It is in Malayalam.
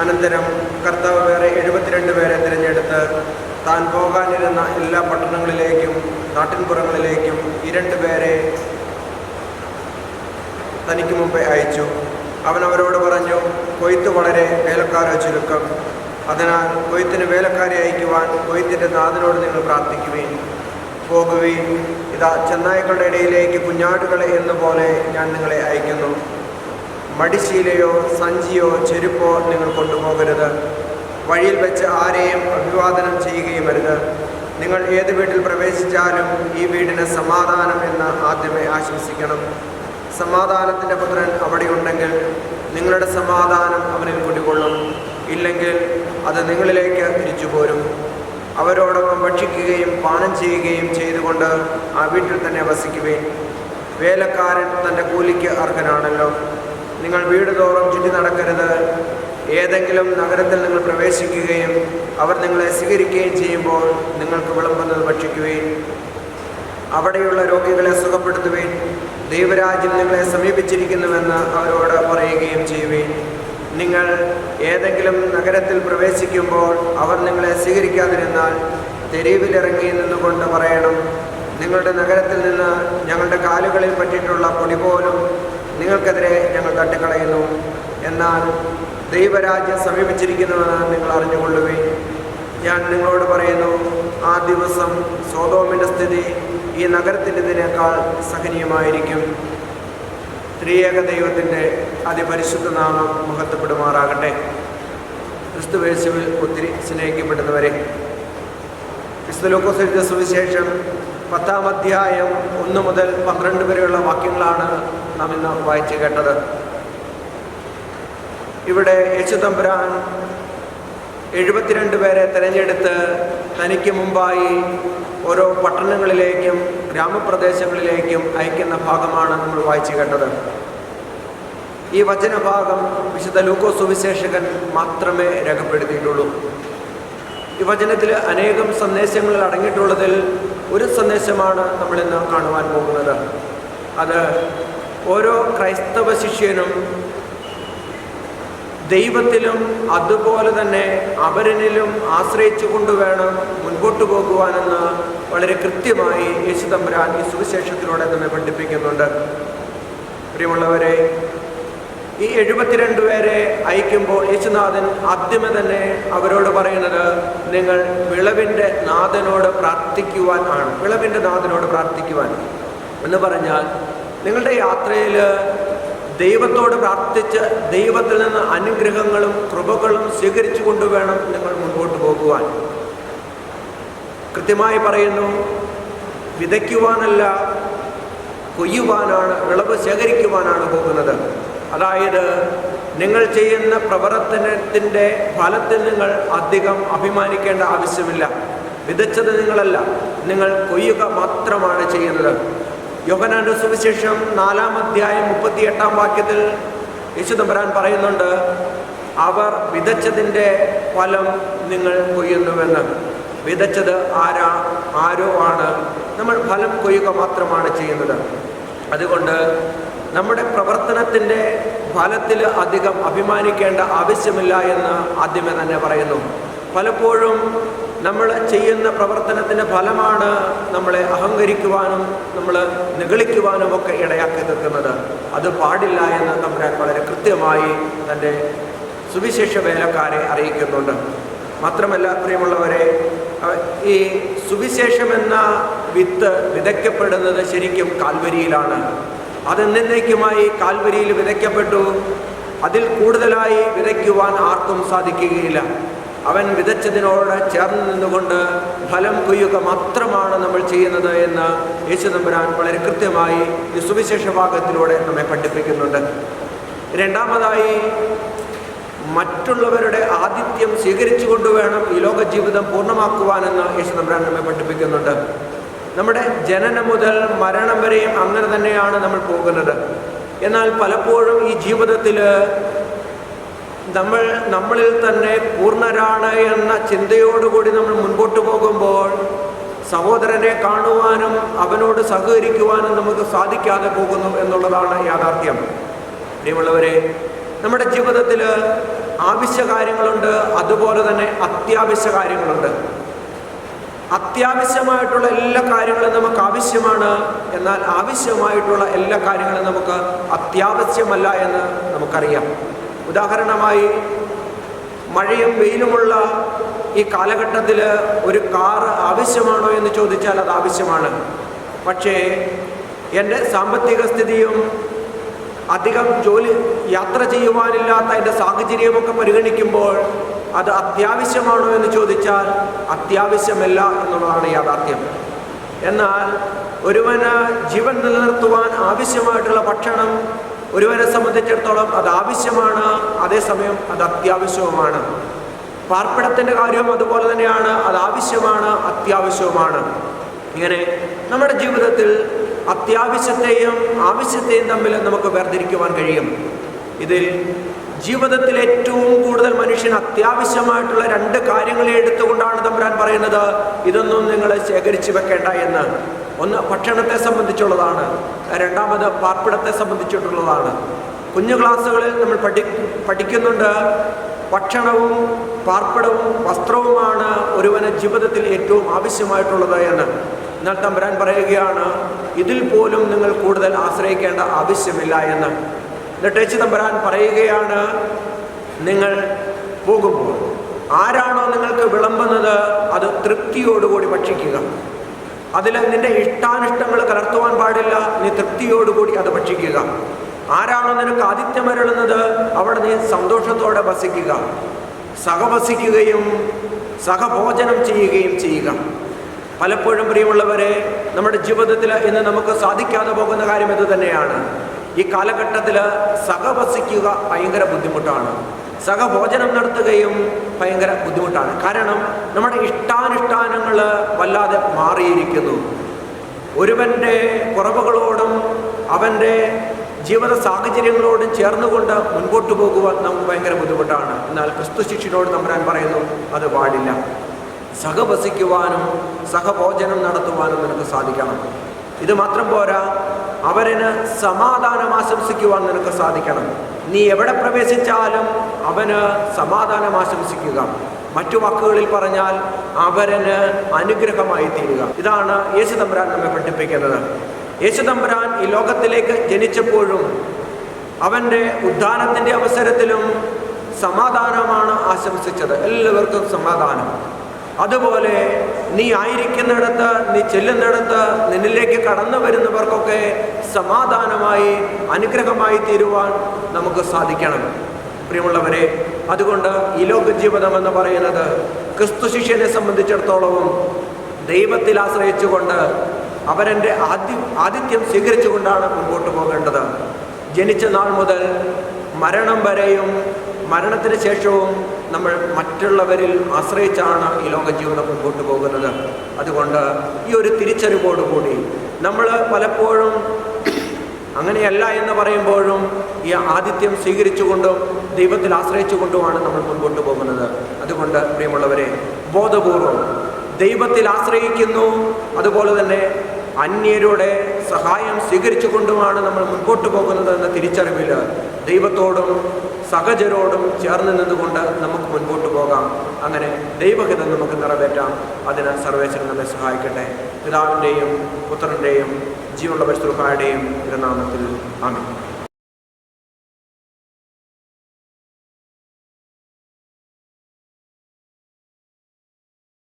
അനന്തരം കർത്താവ് വേറെ എഴുപത്തിരണ്ട് പേരെ തിരഞ്ഞെടുത്ത് താൻ പോകാനിരുന്ന എല്ലാ പട്ടണങ്ങളിലേക്കും നാട്ടിൻപുറങ്ങളിലേക്കും ഇരണ്ട് രണ്ട് പേരെ തനിക്ക് മുമ്പേ അയച്ചു. അവൻ അവരോട് പറഞ്ഞു കൊയ്ത്ത് വളരെ വേലക്കാരോ ചുരുക്കം. അതിനാൽ കൊയ്ത്തിന് വേലക്കാരെ അയക്കുവാൻ കൊയ്ത്തിന്റെ നാഥനോട് നിങ്ങൾ പ്രാർത്ഥിക്കുവേൻ. പോകുകയും ഇതാ ചെന്നായ്ക്കളുടെ ഇടയിലേക്ക് കുഞ്ഞാടുകളെ എന്നുപോലെ ഞാൻ നിങ്ങളെ അയക്കുന്നു. മടിശീലയോ സഞ്ചിയോ ചെരുപ്പോ നിങ്ങൾ കൊണ്ടുപോകരുത്. വഴിയിൽ വെച്ച് ആരെയും അഭിവാദനം ചെയ്യുകയും അരുത്. നിങ്ങൾ ഏത് വീട്ടിൽ പ്രവേശിച്ചാലും ഈ വീടിന് സമാധാനം എന്ന് ആദ്യമേ ആശംസിക്കണം. സമാധാനത്തിന്റെ പുത്രൻ അവിടെയുണ്ടെങ്കിൽ നിങ്ങളുടെ സമാധാനം അവനിൽ കുടികൊള്ളും. ഇല്ലെങ്കിൽ അത് നിങ്ങളിലേക്ക് തിരിച്ചു പോരും അവരോടൊപ്പം ഭക്ഷിക്കുകയും പാനം ചെയ്യുകയും ചെയ്തുകൊണ്ട് ആ വീട്ടിൽ തന്നെ വസിക്കുവേൻ. വേലക്കാരൻ തന്റെ കൂലിക്ക് അർഹനാണല്ലോ. നിങ്ങൾ വീട് തോറും ചുറ്റി നടക്കരുത്. ഏതെങ്കിലും നഗരത്തിൽ നിങ്ങൾ പ്രവേശിക്കുകയും അവർ നിങ്ങളെ സ്വീകരിക്കുകയും ചെയ്യുമ്പോൾ നിങ്ങൾക്ക് വിളമ്പുന്നത് ഭക്ഷിക്കുകയും അവിടെയുള്ള രോഗികളെ സുഖപ്പെടുത്തുകയും ദൈവരാജ്യം നിങ്ങളെ സമീപിച്ചിരിക്കുന്നുവെന്ന് അവരോട് പറയുകയും ചെയ്യുകയും നിങ്ങൾ ഏതെങ്കിലും നഗരത്തിൽ പ്രവേശിക്കുമ്പോൾ അവർ നിങ്ങളെ സ്വീകരിക്കാതിരുന്നാൽ തെരുവിലിറങ്ങി നിന്നുകൊണ്ട് പറയണം നിങ്ങളുടെ നഗരത്തിൽ നിന്ന് ഞങ്ങളുടെ കാലുകളിൽ പറ്റിയിട്ടുള്ള പൊടി പോലും നിങ്ങൾക്കെതിരെ ഞങ്ങൾ തട്ടിക്കളയുന്നു. എന്നാൽ ദൈവരാജ്യം സമീപിച്ചിരിക്കുന്നുവെന്ന് നിങ്ങൾ അറിഞ്ഞുകൊള്ളുകയും ഞാൻ നിങ്ങളോട് പറയുന്നു ആ ദിവസം സോതോമിന്റെ സ്ഥിതി ഈ നഗരത്തിന്റെതിനേക്കാൾ സഹനീയമായിരിക്കും. ത്രിയേക ദൈവത്തിന്റെ അതിപരിശുദ്ധ നാമം മഹത്വപ്പെടുമാറാകട്ടെ. ക്രിസ്തുവേശുവിൽ ഒത്തിരി സ്നേഹിക്കപ്പെടുന്നവരെ. ക്രിസ്തുലോക്കോസരിച്ച സുവിശേഷം പത്താം അധ്യായം ഒന്ന് മുതൽ പന്ത്രണ്ട് വരെയുള്ള വാക്യങ്ങളാണ് നാം ഇന്ന് വായിച്ചു കേട്ടത്. ഇവിടെ യേശു തമ്പുരാൻ എഴുപത്തിരണ്ട് പേരെ തിരഞ്ഞെടുത്ത് തനിക്ക് മുമ്പായി ഓരോ പട്ടണങ്ങളിലേക്കും ഗ്രാമപ്രദേശങ്ങളിലേക്കും അയക്കുന്ന ഭാഗമാണ് നമ്മൾ വായിച്ചു കേട്ടത്. ഈ വചനഭാഗം വിശുദ്ധ ലൂക്കോ സുവിശേഷകൻ മാത്രമേ രേഖപ്പെടുത്തിയിട്ടുള്ളൂ. ഈ വചനത്തിൽ അനേകം സന്ദേശങ്ങൾ അടങ്ങിയിട്ടുള്ളതിൽ ഒരു സന്ദേശമാണ് നമ്മളിന്ന് കാണുവാൻ പോകുന്നത്. അത് ഓരോ ക്രൈസ്തവ ശിഷ്യനും ദൈവത്തിലും അതുപോലെ തന്നെ അവരനിലും ആശ്രയിച്ചു കൊണ്ടുവേണം മുൻപോട്ട് പോകുവാനെന്ന് വളരെ കൃത്യമായി യേശു തമ്പുരാൻ ഈ സുവിശേഷത്തിലൂടെ നമ്മെ പഠിപ്പിക്കുന്നുണ്ട്. പ്രിയമുള്ളവരെ ഈ എഴുപത്തിരണ്ട് പേരെ അയക്കുമ്പോൾ യേശുനാഥൻ ആദ്യമേ തന്നെ അവരോട് പറയുന്നത് നിങ്ങൾ വിളവിന്റെ നാഥനോട് പ്രാർത്ഥിക്കുവാൻ ആണ്. വിളവിന്റെ നാഥനോട് പ്രാർത്ഥിക്കുവാൻ എന്ന് പറഞ്ഞാൽ നിങ്ങളുടെ യാത്രയിൽ ദൈവത്തോട് പ്രാർത്ഥിച്ച് ദൈവത്തിൽ നിന്ന് അനുഗ്രഹങ്ങളും കൃപകളും സ്വീകരിച്ചു കൊണ്ടുവേണം നിങ്ങൾ മുൻപോട്ട് പോകുവാൻ. കൃത്യമായി പറയുന്നു വിതയ്ക്കുവാനല്ല കൊയ്യുവാനാണ് വിളവ് ശേഖരിക്കുവാനാണ് പോകുന്നത്. അതായത് നിങ്ങൾ ചെയ്യുന്ന പ്രവർത്തനത്തിന്റെ ഫലത്തിൽ നിങ്ങൾ അധികം അഭിമാനിക്കേണ്ട ആവശ്യമില്ല. വിതച്ചത് നിങ്ങളല്ല. നിങ്ങൾ കൊയ്യുക മാത്രമാണ് ചെയ്യുന്നത്. യോഹനാന്റെ സുവിശേഷം നാലാം അധ്യായം മുപ്പത്തിയെട്ടാം വാക്യത്തിൽ യേശുദമ്പരാൻ പറയുന്നുണ്ട് അവർ വിതച്ചതിന്റെ ഫലം നിങ്ങൾ കൊയ്യുന്നുവെന്ന്. വിതച്ചത് ആരാ? ആരോ ആണ്. നമ്മൾ ഫലം കൊയ്യുക മാത്രമാണ് ചെയ്യുന്നത്. അതുകൊണ്ട് നമ്മുടെ പ്രവർത്തനത്തിന്റെ ഫലത്തിൽ അധികം അഭിമാനിക്കേണ്ട ആവശ്യമില്ല എന്ന് ആദ്യമേ തന്നെ പറയുന്നു. പലപ്പോഴും നമ്മൾ ചെയ്യുന്ന പ്രവർത്തനത്തിന്റെ ഫലമാണ് നമ്മളെ അഹങ്കരിക്കുവാനും നമ്മൾ നിഗളിക്കുവാനും ഒക്കെ ഇടയാക്കി തീർക്കുന്നത് അത് പാടില്ല എന്ന് തമ്പുരാൻ വളരെ കൃത്യമായി തന്റെ സുവിശേഷ വേലക്കാരെ അറിയിക്കുന്നുണ്ട്. മാത്രമല്ല പ്രിയമുള്ളവരെ ഈ സുവിശേഷം എന്ന വിത്ത് വിതയ്ക്കപ്പെടുന്നത് ശരിക്കും കാൽവരിയിലാണ്. അതെന്നേക്കുമായി കാൽവരിയിൽ വിതയ്ക്കപ്പെട്ടു. അതിൽ കൂടുതലായി വിതയ്ക്കുവാൻ ആർക്കും സാധിക്കുകയില്ല. അവൻ വിതച്ചതിനോട് ചേർന്ന് നിന്നുകൊണ്ട് ഫലം കൊയ്യുക മാത്രമാണ് നമ്മൾ ചെയ്യുന്നത് എന്ന് യേശു നമ്പുരാൻ വളരെ കൃത്യമായി ഈ സുവിശേഷ ഭാഗത്തിലൂടെ നമ്മെ പഠിപ്പിക്കുന്നുണ്ട്. രണ്ടാമതായി മറ്റുള്ളവരുടെ ആതിഥ്യം സ്വീകരിച്ചുകൊണ്ട് വേണം ഈ ലോക ജീവിതം പൂർണമാക്കുവാനെന്ന് യേശു നമ്പുരാൻ നമ്മെ പഠിപ്പിക്കുന്നുണ്ട്. നമ്മുടെ ജനനം മുതൽ മരണം വരെയും അങ്ങനെ തന്നെയാണ് നമ്മൾ പോകുന്നത്. എന്നാൽ പലപ്പോഴും ഈ ജീവിതത്തിൽ നമ്മൾ നമ്മളിൽ തന്നെ പൂർണരാണ് എന്ന ചിന്തയോടുകൂടി നമ്മൾ മുൻപോട്ട് പോകുമ്പോൾ സഹോദരനെ കാണുവാനും അവനോട് സഹകരിക്കുവാനും നമുക്ക് സാധിക്കാതെ പോകുന്നു എന്നുള്ളതാണ് യാഥാർത്ഥ്യം. പ്രിയമുള്ളവരെ നമ്മുടെ ജീവിതത്തിൽ ആവശ്യ കാര്യങ്ങളുണ്ട് അതുപോലെ തന്നെ അത്യാവശ്യ കാര്യങ്ങളുണ്ട് അത്യാവശ്യമായിട്ടുള്ള എല്ലാ കാര്യങ്ങളും നമുക്ക് ആവശ്യമാണ്. എന്നാൽ ആവശ്യമായിട്ടുള്ള എല്ലാ കാര്യങ്ങളും നമുക്ക് അത്യാവശ്യമല്ല എന്ന് നമുക്കറിയാം. ഉദാഹരണമായി മഴയും വെയിലുമുള്ള ഈ കാലഘട്ടത്തിൽ ഒരു കാറ് ആവശ്യമാണോ എന്ന് ചോദിച്ചാൽ അത് ആവശ്യമാണ്. പക്ഷേ എന്റെ സാമ്പത്തിക സ്ഥിതിയും അധികം ജോലി യാത്ര ചെയ്യുവാനില്ലാത്ത എന്റെ സാഹചര്യമൊക്കെ പരിഗണിക്കുമ്പോൾ അത് അത്യാവശ്യമാണോ എന്ന് ചോദിച്ചാൽ അത്യാവശ്യമല്ല എന്നുള്ളതാണ് യാഥാർത്ഥ്യം. എന്നാൽ ഒരുവന് ജീവൻ നിലനിർത്തുവാൻ ആവശ്യമായിട്ടുള്ള ഭക്ഷണം ഒരുവനെ സംബന്ധിച്ചിടത്തോളം അത് ആവശ്യമാണ് അതേസമയം അത് അത്യാവശ്യവുമാണ്. പാർപ്പിടത്തിന്റെ കാര്യവും അതുപോലെ തന്നെയാണ് അത് ആവശ്യമാണ് അത്യാവശ്യവുമാണ്. ഇങ്ങനെ നമ്മുടെ ജീവിതത്തിൽ അത്യാവശ്യത്തെയും ആവശ്യത്തെയും തമ്മിൽ നമുക്ക് വേർതിരിക്കുവാൻ കഴിയും. ഇതിൽ ജീവിതത്തിൽ ഏറ്റവും കൂടുതൽ മനുഷ്യന് അത്യാവശ്യമായിട്ടുള്ള രണ്ട് കാര്യങ്ങളെ എടുത്തുകൊണ്ടാണ് തമ്പുരാൻ പറയുന്നത്. ഇതൊന്നും നിങ്ങൾ ശേഖരിച്ചു വെക്കേണ്ട എന്ന്. ഒന്ന് ഭക്ഷണത്തെ സംബന്ധിച്ചുള്ളതാണ്. രണ്ടാമത് പാർപ്പിടത്തെ സംബന്ധിച്ചിട്ടുള്ളതാണ്. കുഞ്ഞു ക്ലാസ്സുകളിൽ നമ്മൾ പഠി പഠിക്കുന്നുണ്ട്. ഭക്ഷണവും പാർപ്പിടവും വസ്ത്രവുമാണ് ഒരുവന് ജീവിതത്തിൽ ഏറ്റവും ആവശ്യമായിട്ടുള്ളത് എന്ന്. എന്നാൽ തമ്പുരാൻ പറയുകയാണ് ഇതിൽ പോലും നിങ്ങൾ കൂടുതൽ ആശ്രയിക്കേണ്ട ആവശ്യമില്ല എന്ന്. എന്നിട്ട് തമ്പരാൻ പറയുകയാണ് നിങ്ങൾ പോകുമ്പോൾ ആരാണോ നിങ്ങൾക്ക് വിളമ്പുന്നത് അത് തൃപ്തിയോടുകൂടി ഭക്ഷിക്കുക. അതിൽ നിന്റെ ഇഷ്ടാനിഷ്ടങ്ങൾ കലർത്തുവാൻ പാടില്ല നീ തൃപ്തിയോടുകൂടി അത് ഭക്ഷിക്കുക. ആരാണോ നിനക്ക് ആതിഥ്യം വരളുന്നത് അവിടെ നീ സന്തോഷത്തോടെ വസിക്കുക. സഹവസിക്കുകയും സഹഭോജനം ചെയ്യുകയും ചെയ്യുക. പലപ്പോഴും പ്രിയമുള്ളവരെ നമ്മുടെ ജീവിതത്തിൽ ഇന്ന് നമുക്ക് സാധിക്കാതെ പോകുന്ന കാര്യം ഇത് തന്നെയാണ്. ഈ കാലഘട്ടത്തിൽ സഹവസിക്കുക ഭയങ്കര ബുദ്ധിമുട്ടാണ്. സഹഭോജനം നടത്തുകയും ഭയങ്കര ബുദ്ധിമുട്ടാണ്. കാരണം നമ്മുടെ ഇഷ്ടാനുഷ്ഠാനങ്ങൾ വല്ലാതെ മാറിയിരിക്കുന്നു. ഒരുവന്റെ കുറവുകളോടും അവന്റെ ജീവിത സാഹചര്യങ്ങളോടും ചേർന്നുകൊണ്ട് മുൻപോട്ട് പോകുവാൻ നമുക്ക് ഭയങ്കര ബുദ്ധിമുട്ടാണ്. എന്നാൽ ക്രിസ്തു ശിഷ്യനോട് നമ്പരാൻ പറയുന്നു അത് പാടില്ല. സഹവസിക്കുവാനും സഹഭോജനം നടത്തുവാനും നിനക്ക് സാധിക്കണം. ഇത് മാത്രം പോരാ അവരിന് സമാധാനം ആശംസിക്കുവാൻ നിനക്ക് സാധിക്കണം. നീ എവിടെ പ്രവേശിച്ചാലും അവന് സമാധാനം ആശംസിക്കുക. മറ്റു വാക്കുകളിൽ പറഞ്ഞാൽ അവരന് അനുഗ്രഹമായി തീരുക. ഇതാണ് യേശു തമ്പുരാൻ നമ്മെ പഠിപ്പിക്കുന്നത്. യേശു തമ്പുരാൻ ഈ ലോകത്തിലേക്ക് ജനിച്ചപ്പോഴും അവന്റെ ഉദ്ധാനത്തിന്റെ അവസരത്തിലും സമാധാനമാണ് ആശംസിച്ചത്. എല്ലാവർക്കും സമാധാനം. അതുപോലെ നീ ആയിരിക്കുന്നിടത്ത് നീ ചെല്ലുന്നിടത്ത് നിന്നിലേക്ക് കടന്നു വരുന്നവർക്കൊക്കെ സമാധാനമായി അനുഗ്രഹമായി തീരുവാൻ നമുക്ക് സാധിക്കണം. പ്രിയമുള്ളവരെ അതുകൊണ്ട് ഈ ലോക ജീവിതം എന്ന് പറയുന്നത് ക്രിസ്തു ശിഷ്യനെ സംബന്ധിച്ചിടത്തോളവും ദൈവത്തിൽ ആശ്രയിച്ചുകൊണ്ട് അവരെന്റെ ആദ്യ ആതിഥ്യം സ്വീകരിച്ചുകൊണ്ടാണ് മുമ്പോട്ട് പോകേണ്ടത്. ജനിച്ച നാൾ മുതൽ മരണം വരെയും മരണത്തിന് ശേഷവും നമ്മൾ മറ്റുള്ളവരിൽ ആശ്രയിച്ചാണ് ഈ ലോക ജീവിതം മുമ്പോട്ട് പോകുന്നത്. അതുകൊണ്ട് ഈ ഒരു തിരിച്ചറിവോടുകൂടി നമ്മൾ പലപ്പോഴും അങ്ങനെയല്ല എന്ന് പറയുമ്പോഴും ഈ ആതിഥ്യം സ്വീകരിച്ചുകൊണ്ടും ദൈവത്തിൽ ആശ്രയിച്ചുകൊണ്ടുമാണ് നമ്മൾ മുൻപോട്ട് പോകുന്നത്. അതുകൊണ്ട് പ്രിയമുള്ളവരെ ബോധപൂർവം ദൈവത്തിൽ ആശ്രയിക്കുന്നു അതുപോലെ തന്നെ അന്യരുടെ സഹായം സ്വീകരിച്ചുകൊണ്ടുമാണ് നമ്മൾ മുൻപോട്ട് പോകുന്നത് എന്ന തിരിച്ചറിവിൽ ദൈവത്തോടും സഹജരോടും ചേർന്ന് നിന്നുകൊണ്ട് നമുക്ക് മുൻപോട്ട് പോകാം. അങ്ങനെ ദൈവഹിതം നമുക്ക് നിറവേറ്റാം. അതിന് സർവേശ്വരൻ നമ്മെ സഹായിക്കട്ടെ. പിതാവിന്റെയും പുത്രന്റെയും ജീവനുള്ള പരിശുദ്ധായുടെയും തിരുനാമത്തിൽ ആമേ